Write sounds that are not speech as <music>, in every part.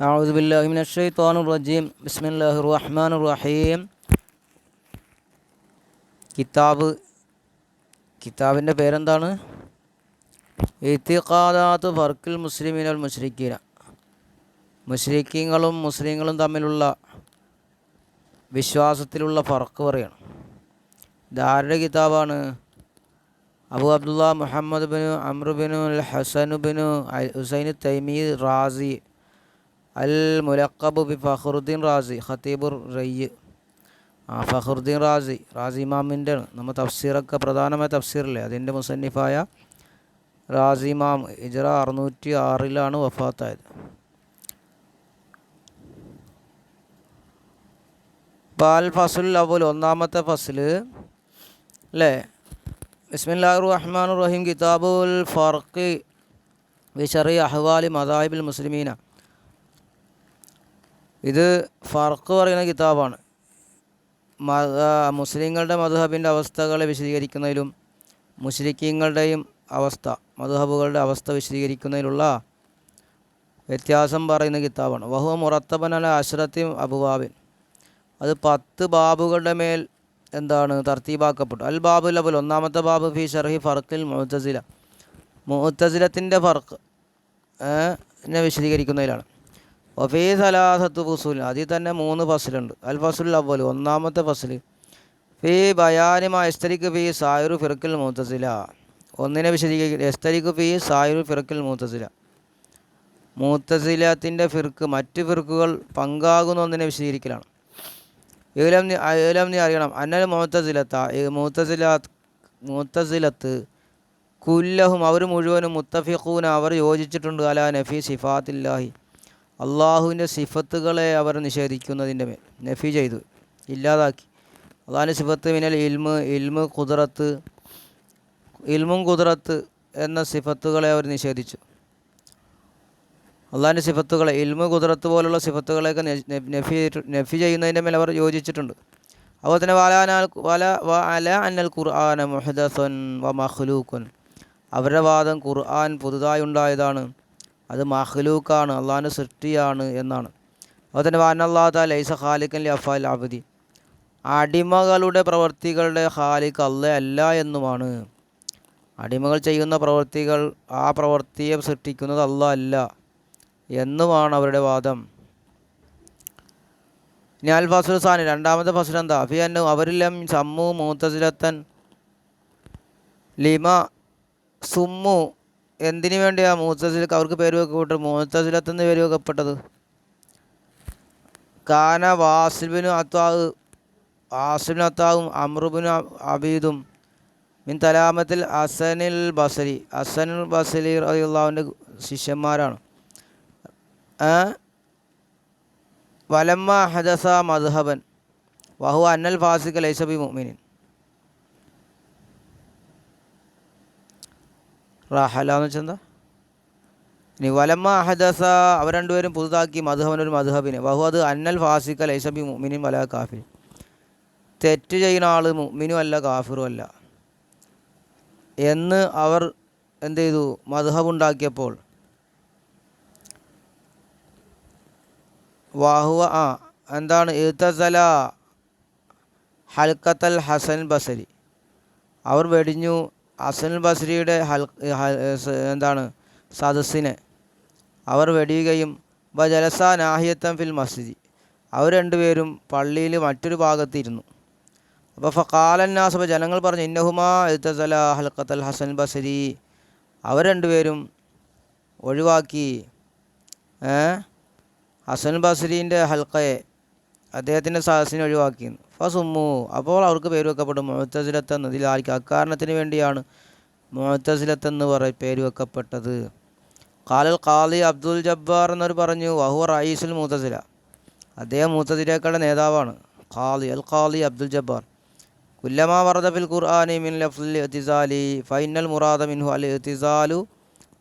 أعوذ بالله من الشيطان الرجيم بسم الله الرحمن الرحيم കിതാബ് കിതാബിൻ്റെ പേരെന്താണ് ഇത്തിഖാദാത്ത് ഫർക്കിൽ മുസ്ലിമീനൽ മുഷ്രിഖീന മുഷ്രിഖീങ്ങളും മുസ്ലിങ്ങളും തമ്മിലുള്ള വിശ്വാസത്തിലുള്ള ഫർക്ക് പറയണം ഇതാരുടെ കിതാബാണ് അബു അബ്ദുള്ള മുഹമ്മദ് ബിനു അമ്രുബിനു അൽ ഹസനു ബിനു ഹുസൈൻ തൈമി റാസി അൽ മുലക്കബ് ബി ഫഖറുദ്ദീൻ റാസി ഖത്തീബുർ റയ്യ്. ആ ഫഖറുദ്ദീൻ റാസി റാസി ഇമാമിന്റെ നമ്മൾ തഫ്സീറൊക്കെ പ്രധാനമായ തഫ്സീറല്ലേ? അതിന്റെ മുസന്നിഫായ റാസി ഇമാം ഇജറ അറുന്നൂറ്റി ആറിലാണ് വഫാത്തായത് ബാൽ ഫസുൽ അവൽ ഒന്നാമത്തെ ഫസിൽ അല്ലേ ബിസ്മില്ലാ റഹ്മാൻ റഹീം കിതാബുൽ ഫർഖി വിഷറി അഹ്വാലി മദായിബുൽ മുസ്ലിമീന. ഇത് ഫർക്ക് പറയുന്ന കിതാബാണ്. മുസ്ലിങ്ങളുടെ മധുഹബിന്റെ അവസ്ഥകളെ വിശദീകരിക്കുന്നതിലും മുസ്ലിക്കീങ്ങളുടെയും അവസ്ഥ മധുഹബുകളുടെ അവസ്ഥ വിശദീകരിക്കുന്നതിലുള്ള വ്യത്യാസം പറയുന്ന കിതാബാണ്. വഹു മുറത്തബൻ അല അശ്രത്തി അബുബാബിൻ അത് പത്ത് ബാബുകളുടെ മേൽ എന്താണ് തർത്തീബാക്കപ്പെട്ടു. അൽ ബാബു ലബുൽ ഒന്നാമത്തെ ബാബു ഫി ഷർഹി ഫർക്കിൽ മുഹത്തസില മുഹത്തസിലത്തിന്റെ ഫർക്ക് എന്നെ വിശദീകരിക്കുന്നതിലാണ്. ഒഫീ സലാസത്ത് ഫുസുൽ. അതിൽ തന്നെ മൂന്ന് ഫസലുണ്ട്. അൽ ഫസുൽ അവൽ ഒന്നാമത്തെ ഫസൽ. ഫീ ബയാനി എസ്തരിക്ക് ഫീ സായുർ ഫിറക്കിൽ മൂത്തസില. ഒന്നിനെ വിശദീകരിക്കുക എസ്തരിക്ക് ഫീ സായുർ ഫിറക്കിൽ മൂത്തസില. മൂത്തസിലത്തിന്റെ ഫിർക്ക് മറ്റ് ഫിർക്കുകൾ പങ്കാകുന്ന ഒന്നിനെ വിശദീകരിക്കലാണ്. ഏലം ഏലം നീ അറിയണം. അന്നൽ മൂത്തസിലത്ത മൂത്തസില മൂത്തസിലത്ത് കുല്ലഹും അവർ മുഴുവനും മുത്തഫിഖൂന അവർ യോജിച്ചിട്ടുണ്ട് അല നഫി സിഫാത്തില്ലാഹി. അള്ളാഹുവിന്റെ സിഫത്തുകളെ അവർ നിഷേധിക്കുന്നതിന്റെ മേൽ നഫി ചെയ്തു ഇല്ലാതാക്കി. അള്ളാഹിന്റെ സിഫത്ത് മിനൽ ഇൽമ് ഇൽമ് കുതിറത്ത് ഇൽമും കുതിറത്ത് എന്ന സിഫത്തുകളെ അവർ നിഷേധിച്ചു. അള്ളാഹിന്റെ സിഫത്തുകളെ ഇൽമു കുതിറത്ത് പോലുള്ള സിഫത്തുകളെയൊക്കെ നഫി നഫി ചെയ്യുന്നതിന്റെ മേൽ അവർ യോജിച്ചിട്ടുണ്ട്. അതുപോലെ തന്നെ വാലാനാൽ വല വ അല അന്നൽ ഖുർആന മുഹദസൻ വ മഹ്ലൂഖുൻ അവരുടെ വാദം ഖുർആൻ പുതുതായി ഉണ്ടായതാണ്. അത് മഹ്ലൂക്കാണ് അള്ളാഹിന്റെ സൃഷ്ടിയാണ് എന്നാണ്. അതുപോലെ തന്നെ വാനല്ലാത്ത ലൈസ ഖാലിക്കൻ ലഫാൽ അബദി. അടിമകളുടെ പ്രവർത്തികളുടെ ഖാലിഖ് അല്ല അല്ല എന്നുമാണ്. അടിമകൾ ചെയ്യുന്ന പ്രവർത്തികൾ ആ പ്രവൃത്തിയെ സൃഷ്ടിക്കുന്നത് അല്ല അല്ല എന്നുമാണ് അവരുടെ വാദം. ഞാൽ ഫസുൽ സാനി രണ്ടാമത്തെ ഫസുൽ എന്താ? അഫി അന്നു അവരിലും സമ്മു മൂത്തസിലത്തൻ ലിമ സുമ്മു എന്തിനു വേണ്ടിയാണ് മൂത്തസിലക്ക് അവർക്ക് പേര് വെക്കപ്പെട്ടത് മൂത്തസിലത്തുനിന്ന് പേര് വെക്കപ്പെട്ടത് കാന വാസിബിനു അത്താവ് വാസിബിന് അത്താവും അമ്രുബിന് അബീദും മിൻ തലാമത്തിൽ അസനിൽ ബസരി അസനുൽ ബസലി അള്ളാഹുവിന്റെ ശിഷ്യന്മാരാണ്. വലമ്മ ഹദസ മദ്ഹബൻ വഹു അന്നൽ ഫാസിഖ് ലൈസബി മുഅ്മിനിൻ. റാഹല എന്ന് എന്താ ഇനി വലമ്മ അഹദസ അവർ രണ്ടുപേരും പുതുതാക്കി മധുഹവൻ ഒരു മധുഹബിനെ. ബഹു അത് അന്നൽ ഫാസിക്ക ലൈസബി മുഅ്മിനിൻ വല കാഫിർ തെറ്റ് ചെയ്യുന്ന ആൾ മിനു അല്ല കാഫിറും അല്ല. എന്ന് അവർ എന്ത് ചെയ്തു? മധുഹബ് ഉണ്ടാക്കിയപ്പോൾ വാഹുവ ആ എന്താണ്? ഇത്തസല ഹൽക്കത്തൽ ഹസൻ ബസരി. അവർ വെടിഞ്ഞു. ഹസൻ ബസ്രിയുടെ ഹൽ എന്താണ് സദസ്സിനെ അവർ വെടിയുകയും വ ജലസ നാഹിയത്തം ഫിൽ മസ്ജിദി അവർ രണ്ടുപേരും പള്ളിയിൽ മറ്റൊരു ഭാഗത്തിരുന്നു. അപ്പോൾ ഫക്കാലന്നാസഭ ജനങ്ങൾ പറഞ്ഞു ഇന്നഹുമാ ഇത്തസല ഹൽക്കത്തൽ ഹസൻ ബസരി അവർ രണ്ടുപേരും ഒഴിവാക്കി ഹസൻ ബസരീന്റെ ഹൽക്കയെ അദ്ദേഹത്തിന്റെ സഹസിനെ ഒഴിവാക്കി ഫസുമു അപ്പോൾ അവർക്ക് പേര് വെക്കപ്പെടും മുഹത്തസിലത്ത് എന്നതിൽ ആർക്ക്? അക്കാരണത്തിന് വേണ്ടിയാണ് മുഹത്തസിലത്ത് എന്ന് പറ പേര് വെക്കപ്പെട്ടത്. കാലൽ ഖാലി അബ്ദുൽ ജബ്ബാർ എന്നവർ പറഞ്ഞു വഹു റയീസുൽ മൂത്തസില അദ്ദേഹം മൂത്തസിലേക്കളുടെ നേതാവാണ്. ഖാലി അൽ ഖാലി അബ്ദുൽ ജബ്ബാർ. കുല്ലമാ വറദ ഫിൽ ഖുർആാനി മിൻ എത്തിസാലി ഫൈനൽ മുറാദ മിൻഹു അൽ എത്തിസാലു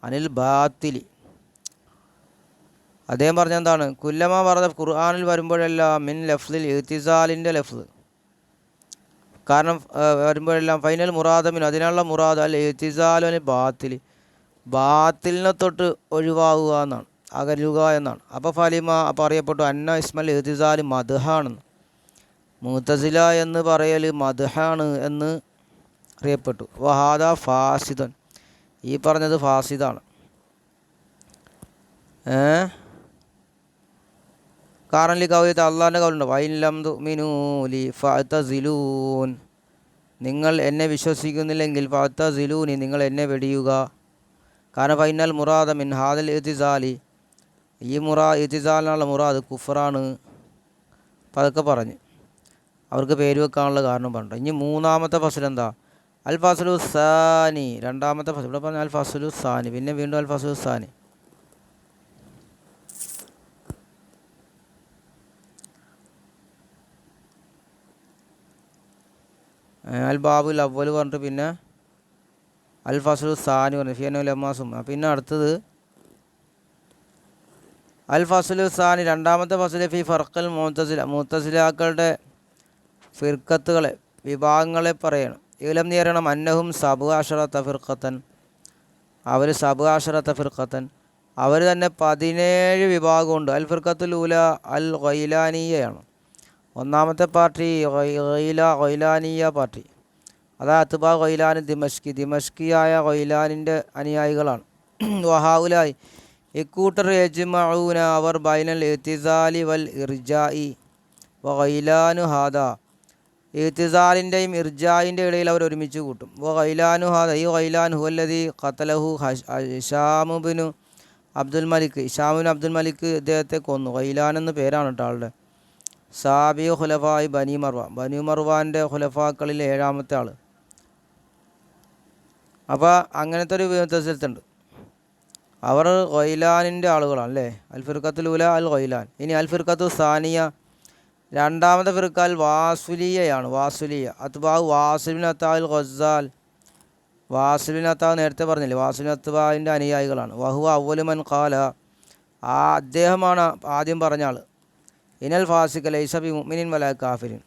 അനിൽ ബാത്തിലി. അദ്ദേഹം പറഞ്ഞ എന്താണ്? കുല്ലമ പറഞ്ഞ ഖുർആാനിൽ വരുമ്പോഴെല്ലാം മിൻ ലഫ്ലിൽ എഹ്തിസാലിന്റെ ലഫ്ല് കാരണം വരുമ്പോഴെല്ലാം ഫൈനൽ മുറാദമിൻ അതിനുള്ള മുറാദ് അല്ല ഇത്തിസാലു ബാത്തിൽ. ബാത്തിലിനെ തൊട്ട് ഒഴിവാകുക എന്നാണ് അകലുക എന്നാണ്. അപ്പോൾ ഫലിമ അപ്പോൾ അറിയപ്പെട്ടു അന്ന ഇസ്മൽ എഹ്തിസാൽ മധുഹാണെന്ന് മുത്തസില എന്ന് പറയൽ മധുഹാണ് എന്ന് അറിയപ്പെട്ടു. വഹാദ ഫാസിദൻ. ഈ പറഞ്ഞത് ഫാസിദാണ്. ഏ? കാരണം കവിയത്ത് അള്ളാഹിന്റെ കൗലുണ്ട്. വൈലം മിനൂലി ഫഅത്തസിലൂൻ. നിങ്ങൾ എന്നെ വിശ്വസിക്കുന്നില്ലെങ്കിൽ ഫഅത്തസിലൂനി നിങ്ങൾ എന്നെ വെടിയുക. കാരണം ഫൈനൽ മുറാദ മിൻ ഹാദൽ ഇത്തിസാലി ഈ മുറാ ഇത്തിസാലിനുള്ള മുറാദ് കുഫറാണ്. അപ്പം പറഞ്ഞ്. അവർക്ക് പേര് വെക്കാനുള്ള കാരണം പറഞ്ഞു ഇനി മൂന്നാമത്തെ ഫസൽ എന്താ? അൽ ഫസലു സാനി രണ്ടാമത്തെ ഫസൽ. ഇവിടെ പറഞ്ഞ അൽ ഫസലു സാനി പിന്നെ വീണ്ടും അൽ ഫസലു സാനി അൽ ബാബുൽ അവൽ പറഞ്ഞിട്ട് പിന്നെ അൽ ഫസലു സാനി പറഞ്ഞു ഫിയനു ലമാസും പിന്നെ അടുത്തത് അൽ ഫസലു സാനി രണ്ടാമത്തെ ഫസൽ ഫി ഫർക്കൽ മൂത്തസില മൂത്തസിലാക്കളുടെ ഫിർക്കത്തുകളെ വിഭാഗങ്ങളെ പറയണം. ഇവലം നേരണം അന്നഹും സബു അഷറത്ത ഫിർക്കത്തൻ അവർ സബു അഷറത്ത ഫിർക്കത്തൻ അവർ തന്നെ പതിനേഴ് വിഭാഗമുണ്ട്. അൽ ഫിർക്കത്തുൽ ഉല അൽ ഗൈലാനിയയാണ് ഒന്നാമത്തെ പാർട്ടി ഗൈല ഗൈലാനിയ പാർട്ടി. അതാ അത്ബാ ഗൈലാൻ ദിമഷ്കി. ദിമഷ്കിയായ ഗൈലാനിന്റെ അനുയായികളാണ്. <clears throat> വഹാവുലായി. ഇക്കൂട്ടർ യജ്മഊന അവർ ബൈനൽ എത്തിസാലി വൽ ഇർജായി വൈലാനു ഹാദ. ഇത്തിസാലിന്റെയും ഇർജായിന്റെ ഇടയിൽ അവർ ഒരുമിച്ച് കൂട്ടും. വ ഖൈലാനു ഹാദ. ഈ വൈലാൻ ഹുവല്ലതി ഖത്തലഹു ഹിഷാമുബിനു അബ്ദുൽ മലിക്. ഇഷാമുബിൻ അബ്ദുൽ മലിക് ഇദ്ദേഹത്തെ കൊന്നു. വൈലാൻ എന്ന പേരാണ് കേട്ടോ ആളുടെ. സാബി ഖുലഫായി ബനി മർവ. ബനി മർവാന്റെ ഖുലഫാക്കളിൽ ഏഴാമത്തെ ആൾ അപ്പോൾ അങ്ങനത്തെ ഒരു വ്യത്യാസത്തുണ്ട് അവർ ഗൈലാനിന്റെ ആളുകളാണ് അല്ലേ? അൽ ഫിർക്കത്തുൽ അൽ ഖൈലാൻ ഇനി അൽ ഫിർക്കത്തു സാനിയ. രണ്ടാമത്തെ ഫിർക്കാൽ വാസുലിയയാണ്. വാസുലിയ. അത്ബാവ് വാസുബിൻ അത്താൽ ഖസാൽ. വാസുബിൻ അത്താവ് നേരത്തെ പറഞ്ഞില്ലേ? വാസുബിൻ അത്ബാവിന്റെ അനുയായികളാണ്. വഹു അവലുമൻ ഖാല. ആ അദ്ദേഹമാണ് ആദ്യം പറഞ്ഞ ആൾ ഇനൽ ഫാസിഖ് ലൈസബി മുമിനിൻ വല കാഫിരിൻ.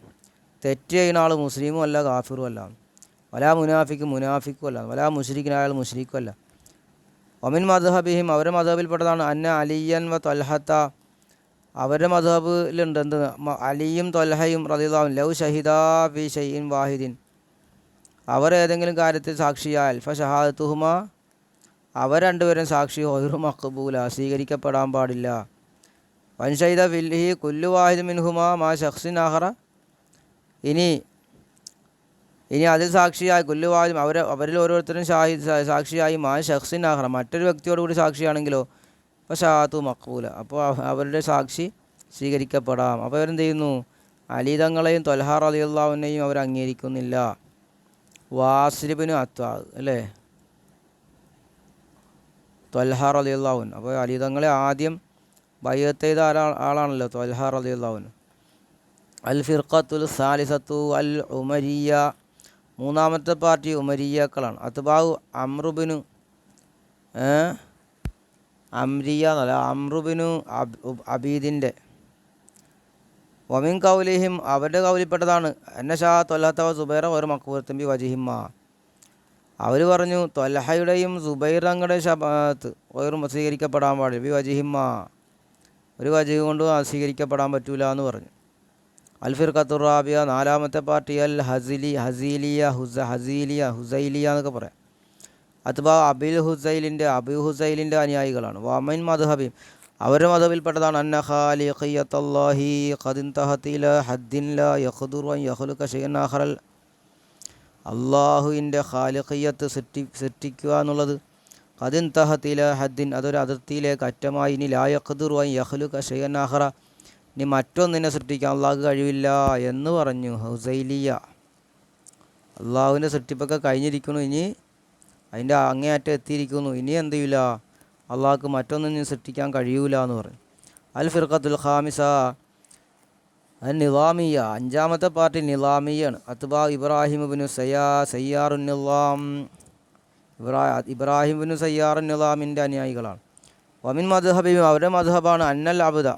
തെറ്റ് ചെയ്യുന്ന ആൾ മുസ്ലിമും അല്ല കാഫിറും അല്ല. വലാ മുനാഫിക്ക് മുനാഫിക്കും അല്ല. വലാ മുസ്ലിഖിനായാൽ മുഷ്രിക്കും അല്ല. ഒമിൻ മധബിഹിം അവരുടെ മധബിൽപ്പെട്ടതാണ് അന്ന അലിയൻ വ തൊൽഹത്ത. അവരുടെ മധബിലുണ്ട് എന്ത്? അലിയും തൊൽഹയും റദിദാവും ലൗ ഷഹിദാ ഫി ഷൈഇൻ വാഹിദിൻ. അവർ ഏതെങ്കിലും കാര്യത്തിൽ സാക്ഷിയാൽ ഫ ഷഹാദത്തുഹുമ. അവർ രണ്ടുപേരും സാക്ഷി ഹൊയറു മഖബൂല സ്വീകരിക്കപ്പെടാൻ പാടില്ല. വൻഷൈദ ഫിൽഹി കുല്ലു വാഹിദ് മിൻഹുമാ മാ ഷഖ്സിൻ ആഹറ ഇനി ഇനി അതിൽ സാക്ഷിയായി കുല്ലു വാഹിദും അവർ അവരിൽ ഓരോരുത്തരും ഷാഹി സാ- സാക്ഷിയായി മാ ഷഖ്സിൻ ആഹറ മറ്റൊരു വ്യക്തിയോട് കൂടി സാക്ഷിയാണെങ്കിലോ അപ്പോൾ ഷാത്തു മക്ബൂല അപ്പോൾ അവരുടെ സാക്ഷി സ്വീകരിക്കപ്പെടാം. അപ്പോൾ അവരെന്ത് ചെയ്യുന്നു അലീതങ്ങളെയും തൊൽഹാർ അലിയുള്ളവനെയും അവർ അംഗീകരിക്കുന്നില്ല. വാസിബിന് അത്വാദ് അല്ലേ? തൊൽഹാർ അലിയുള്ളവൻ അപ്പോൾ അലീതങ്ങളെ ആദ്യം ബയ്യത്ത് ചെയ്ത ആളാ ആളാണല്ലോ തൊൽഹാർ റലിയുള്ളവന് അൽ ഫിർഖത്തുൽ സാലിസത്തു അൽ ഉമരിയ. മൂന്നാമത്തെ പാർട്ടി ഉമരിയക്കളാണ്. അത്ബാവു അമ്രുബിനു അംരിയ എന്നല്ല അമ്രുബിനു അബ് അബീദിന്റെ. വമിൻ കൗലിഹിം അവരുടെ കൗലിപ്പെട്ടതാണ് എന്നെ ഷാ തൊല്ലാത്തവ സുബൈറ ഒരു മക്ബൂർത്തമ്പി വജിഹിമ്മ അവർ പറഞ്ഞു തൊലഹയുടെയും സുബൈറങ്ങളുടെ ശബാത്ത് ഒരു സ്വീകരിക്കപ്പെടാൻ പാടില്ല. ബി വജിഹിമ്മ ഒരു വജീഹ് കൊണ്ടും സ്വീകരിക്കപ്പെടാൻ പറ്റൂല എന്ന് പറഞ്ഞു. അൽ ഫിർഖത്തുറാബിയ നാലാമത്തെ പാർട്ടി അൽ ഹസിലി ഹസീലിയ ഹുസ ഹസീലിയ ഹുസൈലിയ എന്നൊക്കെ പറയാം. അഥവാ അബിൽ ഹുസൈലിന്റെ അബി ഹുസൈലിന്റെ അനുയായികളാണ്. വമൈൻ മദ്ഹബി അവരുടെ മതവിൽപ്പെട്ടതാണ് അന്ന ഖാലിഖിയത്തല്ലാഹി ഖദിൻ തഹത്തില ഹദ്ദിൻ ല യഖ്ദുർ വ യഖ്ലുക ഷൈഅൻ ആഖറൽ. അള്ളാഹുവിന്റെ ഖാലിഖിയത്ത് സൃഷ്ടി സൃഷ്ടിക്കുക എന്നുള്ളത് ഖദിൻ തഹത്തില ഹദ്ദിൻ അതൊരു അതിർത്തിയിലേക്ക് അറ്റമായി. ഇനി ലാ യഖ്ദുർ വൻ യഖ്ലുക ഷൈഅൻ ആഖറ. ഇനി മറ്റൊന്നിനെ സൃഷ്ടിക്കാൻ അള്ളാഹ് കഴിവില്ല എന്ന് പറഞ്ഞു ഹുസൈലിയ. അള്ളാഹുവിന്റെ സൃഷ്ടിപ്പൊക്കെ കഴിഞ്ഞിരിക്കുന്നു ഇനി. അതിന്റെ അങ്ങേയറ്റം എത്തിയിരിക്കുന്നു. ഇനി എന്ത് ചെയ്യില്ല അള്ളാഹ്ക്ക് മറ്റൊന്നിനും സൃഷ്ടിക്കാൻ കഴിയൂല എന്ന് പറഞ്ഞു. അൽ ഫിർഖത്തുൽ ഖാമിസ. അൽ നിലാമിയ. അഞ്ചാമത്തെ പാർട്ടി നിലാമിയാണ്. അത്ബാ ഇബ്രാഹിം ബിനു സയ്യാ സയ്യാറു നിലാം ഇബ്രാഹിം ബിൻ സയ്യാർ നിലാമിന്റെ അനുയായികളാണ്. വമിൻ മദ്ഹബിയും അവരുടെ മദ്ഹബാണ് അന്നൽ അബുദ.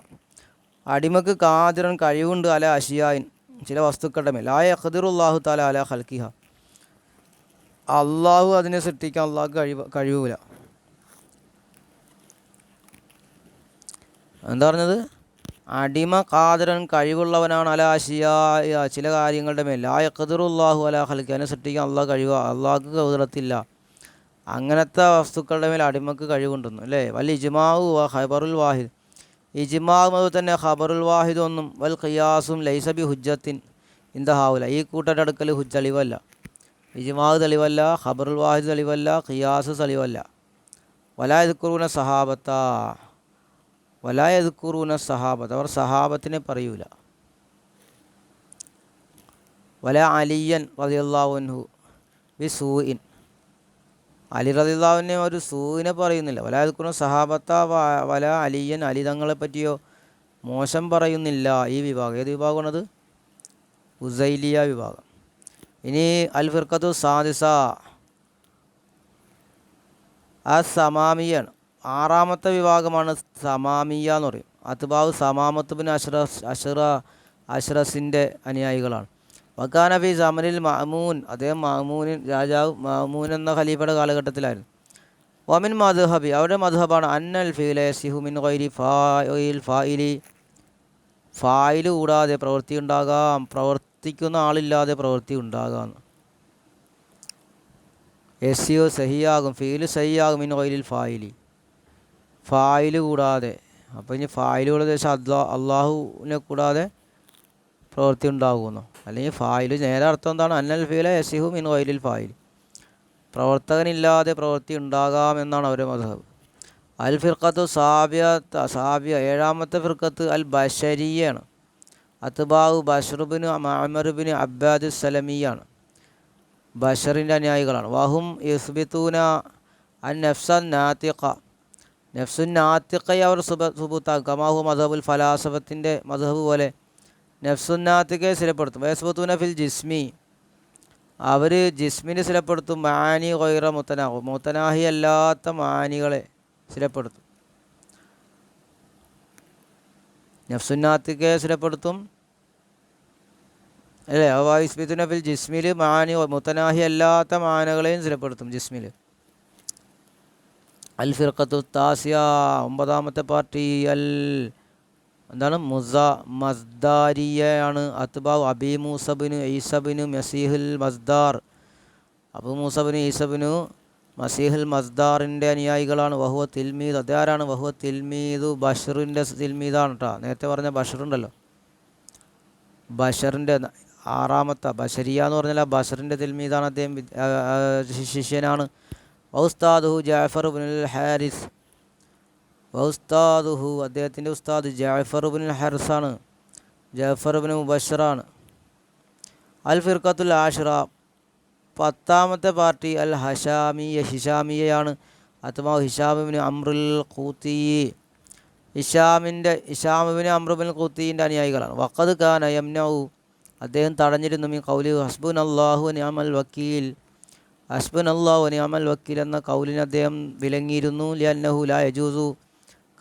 അടിമക്ക് കാതിരൻ കഴിവുണ്ട് അല അഷിയായിൻ. ചില വസ്തുക്കളുടെ മേൽ. ആ യഖദിറുല്ലാഹു താല അല ഹൽക്കിഹ അള്ളാഹു അതിനെ സൃഷ്ടിക്കാൻ അള്ളാഹ് കഴിവ് കഴിവില്ല എന്താ പറഞ്ഞത്? അടിമ കാതിരൻ കഴിവുള്ളവനാണ് അല അഷിയായ ചില കാര്യങ്ങളുടെ മേൽ. ലാ യഖദിറുല്ലാഹു അല ഹൽക്കി അതിനെ സൃഷ്ടിക്കാൻ അള്ളാഹ് കഴിവ് അള്ളാഹ്ക്ക് കൗതറത്തില്ല അങ്ങനത്തെ വസ്തുക്കളുടെ മേൽ അടിമക്ക് കഴിവുണ്ടെന്നു അല്ലേ? വൽ ഇജ്മാവു ഖബറുൽ വാഹിദ്. ഇജ്മാവ് തന്നെ ഖബറുൽ വാഹിദ് ഒന്നും വൽ ഖിയാസും ലൈസബി ഹുജ്ജത്തിൻ ഇന്ദഹാവുല ഈ കൂട്ടരുടെ അടുക്കൽ ഹുജ് തെളിവല്ല. ഇജ്മാവ് തെളിവല്ല ഖബറുൽ വാഹിദ് തെളിവല്ല ഖിയാസ് തെളിവല്ല. വലായതുക്കുറൂന സഹാബത്ത. വലായതുക്കുറൂന സഹാബത്ത്. അവർ സഹാബത്തിനെ പറയൂല. വല അലിയൻ റതിയല്ലാവുൻഹു ബി അലി റതിയുള്ളാവിനെ ഒരു സൂവിനെ പറയുന്നില്ല. വല വലായതുക്കുറു സഹാബത്ത വല അലിയൻ അലി തങ്ങളെ പറ്റിയോ മോശം പറയുന്നില്ല ഈ വിഭാഗം. ഏത് വിഭാഗമാണത് ഉസൈലിയ വിഭാഗം. ഇനി അൽ ഫിർക്കത്തു സാദിസ. ആ സമാമിയാണ്. ആറാമത്തെ വിഭാഗമാണ് സമാമിയ എന്ന് പറയും. അത്ബാവ് സമാമത്ത് പിന്നെ അഷ്റ അഷ്റ അഷ്റസിന്റെ അനുയായികളാണ്. വക്കാനബി സമനിൽ മാമൂൻ അദ്ദേഹം മാമൂനിൻ രാജാവ് മാമൂൻ എന്ന ഖലീഫയുടെ കാലഘട്ടത്തിലായിരുന്നു. വമിൻ മധുഹബി അവരുടെ മധുഹബാണ് അന്നൽ ഫീലെ സിഹുമിൻ ഖൈരി ഫായിൽ ഫായിലി ഫായിൽ കൂടാതെ പ്രവൃത്തി ഉണ്ടാകാം പ്രവർത്തിക്കുന്ന ആളില്ലാതെ പ്രവൃത്തി ഉണ്ടാകാം. എസ്സിയോ സഹിയാകും ഫീൽ സഹിയാകും ഇൻ ഓയിലിൽ ഫായിലി ഫായിൽ കൂടാതെ അപ്പോൾ ഇനി ഫായിൽ കൂടാതെ അള്ളാഹുവിനെ കൂടാതെ പ്രവൃത്തി ഉണ്ടാകുമെന്നോ? അല്ലെങ്കിൽ ഫായിൽ. നേരെ അർത്ഥം എന്താണ്? അന്നൽ ഫീല യസിഹു മിൻ വൈലിൽ ഫായിൽ. പ്രവർത്തകനില്ലാതെ പ്രവൃത്തി ഉണ്ടാകാം എന്നാണ് അവരുടെ മതഹബ് അൽ ഫിർക്കത്ത് സാബിയ സാബിയ ഏഴാമത്തെ ഫിർക്കത്ത് അൽ ബഷരിയാണ്. അത്ബാവ് ബഷറുബിന് അമറുബിന് അബ്ബാദ് സലമിയാണ്. ബഷറിന്റെ അനുയായികളാണ്. വഹും യുസ്ബിത്തൂന അൻ നഫ്സൻ നാത്തിഖ. നഫ്സുൻ നാത്തിഖയെ അവർ സുബ സുബുത്താക്കും. കമാഹു മധബുൽ ഫലാസഫത്തിന്റെ മധബ് പോലെ നഫ്സുൻ നാത്തിഖയെ സ്ഥിരപ്പെടുത്തും. വയസ്ബത്തൂന ഫിൽ ജിസ്മി. അവർ ജിസ്മിനെ സ്ഥിരപ്പെടുത്തും. മാനി കൊയ്റ മുത്തനാഹു. മുത്തനാഹി അല്ലാത്ത മാനികളെ സ്ഥിരപ്പെടുത്തും. നഫ്സുൻ നാത്തിഖയെ സ്ഥിരപ്പെടുത്തും. അല്ലേ? അവായിസ്ബിത്തുന ഫിൽ ജിസ്മിൽ മാനി മുത്തനാഹി അല്ലാത്ത മാനകളെയും സ്ഥിരപ്പെടുത്തും ജിസ്മിൽ അൽ ഫിർഖത്തു താസിയ ഒമ്പതാമത്തെ പാർട്ടി. അൽ എന്താണ്? മുസ മസ്ദാരിയയാണ് അത്ബാവ് അബി മൂസബിന് ഈസബിന് മസീഹുൽ മസ്ദാർ. അബു മൂസബിന് ഈസബിനു മസീഹുൽ മസ്ദാറിന്റെ അനുയായികളാണ്. വഹുവ തിൽമീദ്. അതാരാണ് വഹുവ തിൽമീദു ബഷറിന്റെ തിൽമീദാണ് കേട്ടോ നേരത്തെ പറഞ്ഞ ബഷറുണ്ടല്ലോ. ബഷറിന്റെ ആറാമത്തെ ബഷരിയ എന്ന് പറഞ്ഞാൽ ആ ബഷറിന്റെ തിൽമീദാണ് അദ്ദേഹം ശിഷ്യനാണ്. വൗസ്താദുഹു ജാഫർ ബിനുൽ ഹാരിസ്. വൗസ്താദുഹു അദ്ദേഹത്തിന്റെ ഉസ്താദ് ജാഫർ ബിനുൽ ഹർസാണ്. ജാഫർ ബിൻ മുബഷറാണ്. അൽ ഫിർഖത്തുൽ ആഷിറ പത്താമത്തെ പാർട്ടി അൽ ഹഷാമിയ ഹിഷാമിയയാണ്. അഥവാ ഹിഷാമിബിന് അമ്രുൽ ഖൂത്തി. ഹിഷാമിന്റെ ഹിഷാമിബിന് അമ്രുബിൻ കൂത്തിന്റെ അനുയായികളാണ്. വക്കത് ഖാൻ അയംനൌ അദ്ദേഹം തടഞ്ഞിരുന്നു ഈ കൗലി ഹസ്ബുൻ അള്ളാഹു നിയമൽ വക്കീൽ. ഹസ്ബുൻ അള്ളാഹു നിയമൽ വക്കീൽ എന്ന കൗലിന് അദ്ദേഹം വിലങ്ങിയിരുന്നു. ലിയന്നഹു ലാ യജൂസു.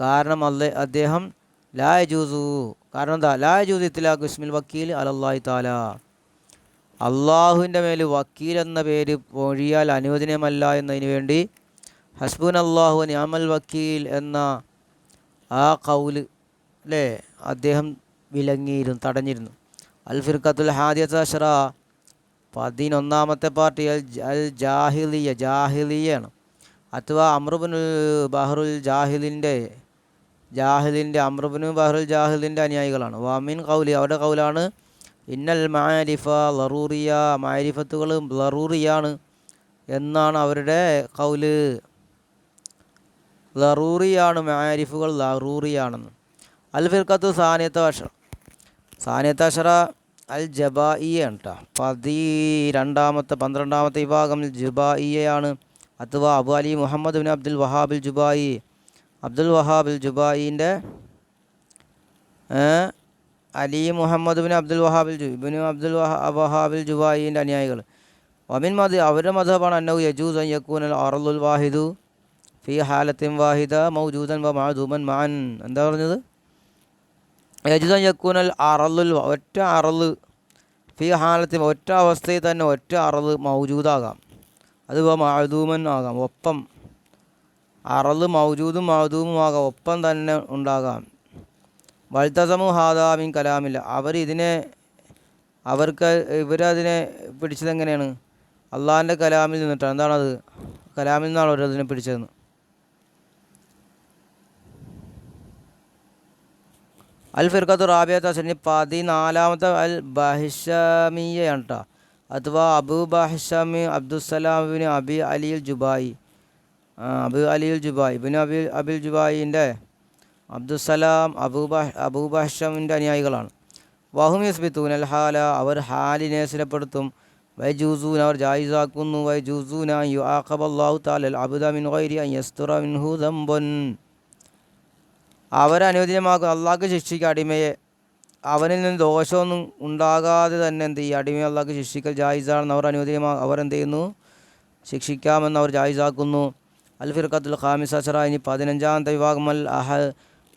കാരണം അല്ല അദ്ദേഹം ലായ ജൂസു കാരണം എന്താ? ലായ ജൂസ് ഇത്തിലാഖ് ഇസ്മിൽ വക്കീൽ അലല്ലാഹി താല അള്ളാഹുവിന്റെ മേൽ വക്കീൽ എന്ന പേര് ഒഴിയാൽ അനുവദനീയമല്ല എന്നതിന് വേണ്ടി ഹസ്ബുൻ അള്ളാഹു നിയമൽ വക്കീൽ എന്ന ആ കൗൽ അല്ലേ അദ്ദേഹം വിലങ്ങിയിരുന്നു തടഞ്ഞിരുന്നു. അൽ ഫിർഖത്തുൽ ഹാദിയത്ത് അഷറ പതിനൊന്നാമത്തെ പാർട്ടി അൽ അൽ ജാഹിലിയ ജാഹിലിയാണ്. അഥവാ അമ്രുബിനുൽ ബഹറുൽ ജാഹിലിന്റെ ജാഹിലിന്റെ അമ്രബിനു ബഹ്റുൽ ജാഹിദിന്റെ അനുയായികളാണ്. വാമിൻ കൗലി അവരുടെ കൗലാണ് ഇന്നൽ മാരിഫ ലറൂറിയ മാരിഫത്തുകൾ ലറൂറിയാണ് എന്നാണ് അവരുടെ കൗൽ ലറൂറിയാണ് മാരിഫുകൾ ലറൂറിയാണെന്ന്. അൽ ഫിർക്കത്ത് സാനിയത്ത് അഷറ. സാനിയത്ത് അഷറ അൽ ജബായിയാണ് കേട്ടോ പതി രണ്ടാമത്തെ പന്ത്രണ്ടാമത്തെ വിഭാഗം ജുബായിയാണ് അഥവാ അബു അലി മുഹമ്മദ് ബിൻ അബ്ദുൽ വഹാബിൽ ജുബായി. അബ്ദുൽ വഹാബിൽ ജുബായിന്റെ അലി മുഹമ്മദ് ബിൻ അബ്ദുൽ വഹാബിൽ ജു ബിൻ അബ്ദുൽ വഹാ വഹാബിൽ ജുബായിന്റെ അനുയായികൾ. വമിൻ മത് അവരുടെ മതമാണ് അന്നഹു യജൂസ് യക്കൂൻ യക്കൂനൽ അറുൽ വാഹിദു ഫി ഹാലത്തിൻ വാഹിദ മൗജൂദൻ വ മഅദൂമൻ മാൻ. എന്താ പറഞ്ഞത്? യജുദൻ യക്കൂനൽ അറലുൽ വ- ഒറ്റ അറൽ ഫി ഹാലത്തിൻ ഒറ്റ അവസ്ഥയിൽ തന്നെ ഒറ്റ അറൽ മൗജൂദാകാം. അത് വ മഅദൂമൻ ആകാം ഒപ്പം. അറൽ മൗജൂദും മഅദൂമും ആകാം ഒപ്പം തന്നെ ഉണ്ടാകാം. വൽത്തസമു ഹാദാമിൻ കലാമില്ല. അവർ ഇതിനെ അവർക്ക് ഇവരതിനെ പിടിച്ചത് എങ്ങനെയാണ്? അള്ളാഹിന്റെ കലാമിൽ നിന്നിട്ടാണ്. എന്താണത്? കലാമിൽ നിന്നാണ് അവരതിനെ പിടിച്ചതെന്ന്. അൽ ഫിർഖത്തു റാബിയത്ത് അസലിന് പതിനാലാമത്തെ അൽ ബഹിഷമിയാണ് കേട്ടോ അഥവാ അബു ബഹിഷമി അബ്ദുസലാമിന് അബി അലിൽ ജുബായി. അബു അലിയുൽ ജുബായി. ഇബിൻ അബി അബിൽ ജുബായിന്റെ അബ്ദുസലാം അബൂബ അബൂബാഷമിന്റെ അനുയായികളാണ്. വഹും യസ്ബിത്തൂൻ അൽ ഹാല അവർ ഹാലിനെ സ്ഥിരപ്പെടുത്തും വൈ ജൂസൂൻ അവർ ജായിസാക്കുന്നു. വൈ ജൂസൂന യു ആഖബല്ലാഹു താലൽ അബുദ മിൻ ഗൈരി യസ്തുറ മിൻഹു അള്ളാഹ്ക്ക് ശിക്ഷിക്കുക അടിമയെ. അവനിൽ നിന്ന് ദോഷമൊന്നും ഉണ്ടാകാതെ തന്നെ എന്ത് ചെയ്യും അടിമയെ അള്ളാഹ്ക്ക് ശിക്ഷിക്കൽ ജായിസാണെന്ന് അവർ അനുവദിനമാ അവർ എന്ത് ചെയ്യുന്നു? ശിക്ഷിക്കാമെന്ന് അവർ ജായിസാക്കുന്നു. അൽ ഫിർഖത്തുൽ ഖാമിസ് അസറ ഇനി പതിനഞ്ചാമത്തെ വിഭാഗം അൽ അഹ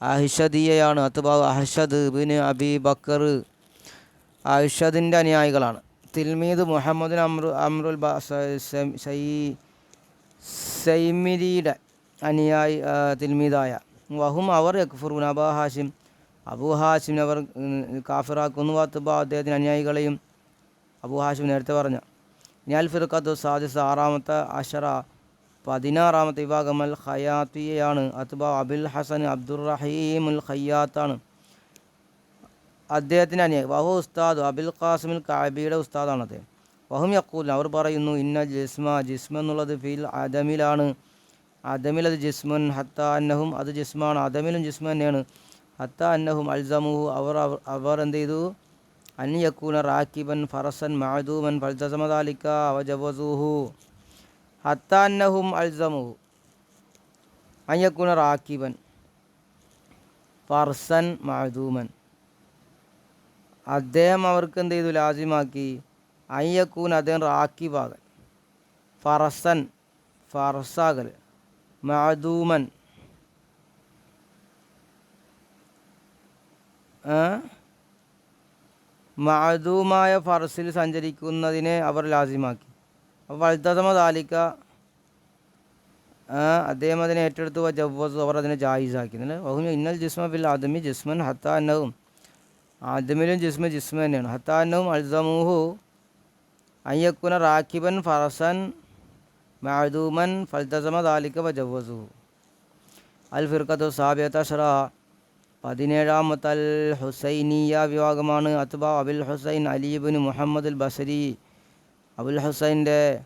അഹിഷദിയയാണ് അത്തുബാവ് അഹഷദ് ബിൻ അബി ബക്കർ. അഹിഷദിന്റെ അനുയായികളാണ്. തിൽമീദ് മുഹമ്മദ് അമ്രു അമ്രുൽ സൈമിരിയുടെ അനുയായി തിൽമീദായ. വഹും അവർ യക്ഫുറൂൻ അബാ ഹാഷിം അബൂ ഹാഷിം അവർ കാഫിറാക്കുന്നു. വാത്തുബ അദ്ദേഹത്തിന് അനുയായികളെയും അബൂ ഹാഷിം നേരത്തെ പറഞ്ഞു. അൽ ഫിർഖത്തു സാദിസ് ആറാമത്തെ അഷറ പതിനാറാമത്തെ വിഭാഗം അൽ ഖയാത്തിയാണ്. അത്ബ അബിൽ ഹസൻ അബ്ദുറഹീം ഉൽ ഖയ്യാത്താണ്. അദ്ദേഹത്തിന്റെ അനിയ വഹു ഉസ്താദ് അബുൽ ഖാസിമിൽ കാബിയുടെ ഉസ്താദാണ് അദ്ദേഹം വഹും യക്കൂൽ അവർ പറയുന്നു ഇന്ന ജിസ്മ ജിസ്മ എന്നുള്ളത് ഫീൽ അദമിലാണ്. അദമിൽ അത് ജിസ്മൻ ഹത്ത അന്നഹും അത് ജിസ്മാണ്. അദമിലും ജിസ്മ തന്നെയാണ്. ഹത്ത അന്നഹും അൽസമുഹു. അവർ അവർ- അവർ എന്ത് ചെയ്തു? അൻ യക്കൂന റാക്കിബൻ ഫറസൻ മഹദൂമൻ ഫൽസമദാലിക്ക അവജവസൂഹു ഹത്ത അന്നഹും അൽസമുഹു അയ്യക്കുണർ ആക്കിബൻ ഫർസൻ മഅദൂമൻ അദ്ദേഹം അവർക്ക് എന്ത് ചെയ്തു? ലാസിമാക്കി. അയ്യക്കൂൻ അദ്ദേഹം റാക്കിബാകൽ. ഫറസൻ ഫറസാകൽ മഅദൂമൻ. ഏ? മഅദൂമായ ഫറസിൽ സഞ്ചരിക്കുന്നതിനെ അവർ ലാസിമാക്കി. അപ്പോൾ വൽത്തതമ താലിക്ക അദ്ദേഹം അതിനെ ഏറ്റെടുത്ത് ജവ്വസ് അവർ അതിനെ ജായിസാക്കി വഹും ഇന്നൽ ജിസ്മ ബിൽ ആദമി ജിസ്മൻ ഹത്താന്നവും ആദമിലും ജിസ്മ ജിസ്മ തന്നെയാണ്. ഹത്താന്നവും അൽസമൂഹു അയ്യക്കുന റാക്കിബൻ ഫറസൻ മഅദൂമൻ ഫൽത്തസമ താലിക്ക വജവസു അൽ ഫിർക്കത്തു സാബിയത്ത് അഷറ. പതിനേഴാമത്തെ അൽ ഹുസൈനിയ വിഭാഗമാണ്. അത്ബ അബിൽ ഹുസൈൻ അലീബിൻ മുഹമ്മദ് അൽ ബസരി. അബുൽ ഹുസൈന്റെ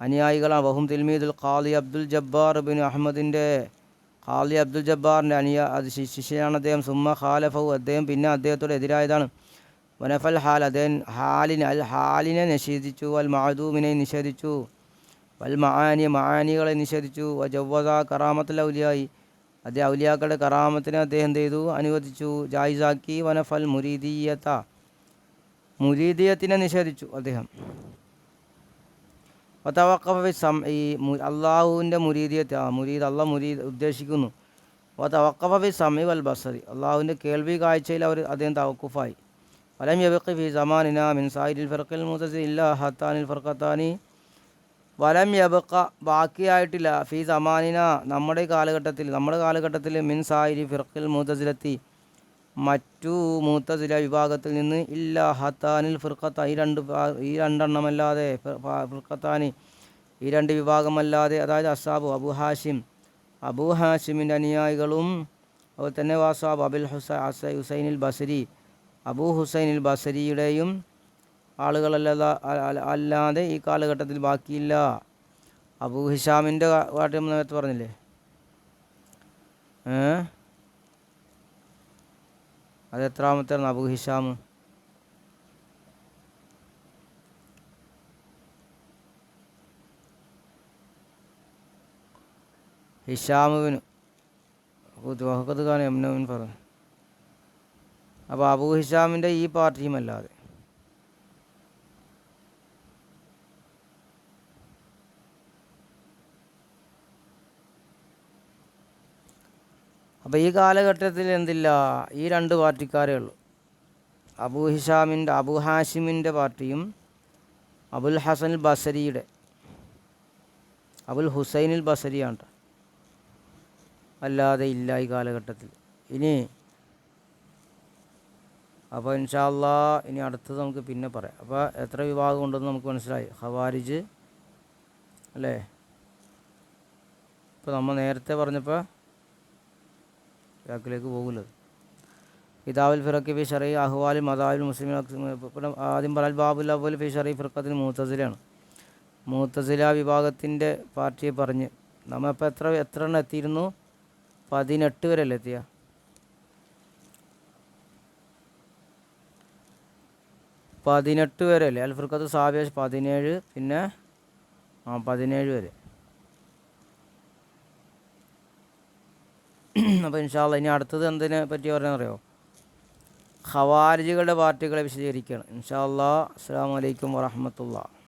അനുയായികളാണ്. വഹും തിൽമീദുൽ ഖാലി അബ്ദുൽ ജബ്ബാർ ബിൻ അഹമ്മദിന്റെ ഖാലി അബ്ദുൽ ജബ്ബാറിന്റെ അനുയാ അത് ശിഷ്യയാണ് അദ്ദേഹം. സുമ ഖാലഫു അദ്ദേഹം പിന്നെ അദ്ദേഹത്തോട് എതിരായതാണ്. വനഫൽ ഹാൽ. അദ്ദേഹം ഹാലിനെ അൽ ഹാലിനെ നിഷേധിച്ചു. അൽ മഹദൂമിനെ നിഷേധിച്ചു. വൽ മആനി മഹാനികളെ നിഷേധിച്ചു. ജവ്വദ കറാമത്തുൽ ഔലിയായി. അദ്ദേഹം ഔലിയാക്കളുടെ കറാമത്തിനെ അദ്ദേഹം എന്ത് ചെയ്തു? അനുവദിച്ചു. ജായിസാക്കി. വനഫൽ മുരീദീയത്ത മുരീദീയത്തിനെ നിഷേധിച്ചു അദ്ദേഹം. അള്ളാഹുവിന്റെ മുരീദിയത്തെ ആ മുരീദ് അള്ളാഹ് മുരീദ് ഉദ്ദേശിക്കുന്നു. വതവക്കഫ ഫി സമി വൽ ബസറി. അള്ളാഹുവിന്റെ കേൾവി കാഴ്ചയിൽ അവർ അദ്ദേഹം തവക്കുഫായി. വലം യബക്കി ഫി സമാനിന മിൻ സായിരിൽ മുസസി ഇല്ലാ ഹത്താനിൽ ഫിർഖത്താനി. വലം യബക്ക ബാക്കിയായിട്ടില്ല. ഫി സമാനിന നമ്മുടെ കാലഘട്ടത്തിൽ നമ്മുടെ കാലഘട്ടത്തിൽ മിൻ സായിരി ഫിർഖിൽ മുതസിലെത്തി മറ്റു മൂത്തസില വിഭാഗത്തിൽ നിന്ന് ഇല്ല ഹത്താനിൽ ഫിർഖത്ത ഈ രണ്ട് ഈ രണ്ടെണ്ണമല്ലാതെ ഫിർഖത്താനി ഈ രണ്ട് വിഭാഗമല്ലാതെ അതായത് അസാബു അബു ഹാഷിം. അബു ഹാഷിമിന്റെ അനുയായികളും അതുപോലെ തന്നെ വാസാബ് അബുൽ ഹുസ ഹുസൈനിൽ ബസരി. അബു ഹുസൈനിൽ ബസരിയുടെയും ആളുകളല്ലാതെ അല്ലാതെ ഈ കാലഘട്ടത്തിൽ ബാക്കിയില്ല. അബു ഹിഷാമിന്റെ കാട്ടിൽ പറഞ്ഞില്ലേ? ഏ? അത് എത്രാമത്തെ അബു ഹിഷാം ഹിഷാമുവിന് വഹക്കത്ത് ഖാൻ എംനവിൻ പറഞ്ഞു. അപ്പോൾ അബു ഹിഷാമിന്റെ ഈ പാർട്ടിയും അല്ലാതെ അപ്പോൾ ഈ കാലഘട്ടത്തിൽ എന്തില്ല? ഈ രണ്ട് പാർട്ടിക്കാരേ ഉള്ളൂ. അബൂ ഹിഷാമിന്റെ അബു ഹാഷിമിന്റെ പാർട്ടിയും അബുൽ ഹസൻ ബസരിയുടെ അബുൽ ഹുസൈനിൽ ബസരിയാണ് അല്ലാതെ ഇല്ല ഈ കാലഘട്ടത്തിൽ. ഇനി അപ്പോൾ ഇൻഷാല്ല ഇനി അടുത്തത് നമുക്ക് പിന്നെ പറയാം. അപ്പോൾ എത്ര വിഭാഗം ഉണ്ടെന്ന് നമുക്ക് മനസ്സിലായി. ഹവാരിജ് അല്ലേ? ഇപ്പോൾ നമ്മൾ നേരത്തെ പറഞ്ഞപ്പോൾ ബാക്കിലേക്ക് പോകുന്നത്. കിതാബുൽ ഫിറക്കി ഫി ഷറീ അഹ്വാലി മദാബിൽ മുസ്ലിം ആദ്യം പറയാൽ ബാബുൽ അവൽ ഫി ഷറീ ഫിറക്കത്തിന് മൂത്തസിലാണ് മൂത്തസില വിഭാഗത്തിന്റെ പാർട്ടിയെ പറഞ്ഞ് നമ്മളിപ്പോൾ എത്ര എത്ര എണ്ണം എത്തിയിരുന്നു? പതിനെട്ട് വരെ എത്തിയ? പതിനെട്ട് വരെ അല്ലേ അൽ ഫിർക്കത്ത് സാബിയ പതിനേഴ് പിന്നെ ആ പതിനേഴ് വരെ. <clears throat> അപ്പോൾ ഇൻഷാല്ല ഇനി അടുത്തത് എന്തിനെ പറ്റി പറയാനറിയോ ഖവാരിജികളുടെ പാർട്ടികളെ വിശദീകരിക്കുകയാണ്. ഇൻഷാല്ലാ അസ്സാം വലൈക്കും വറഹമത്തുള്ള.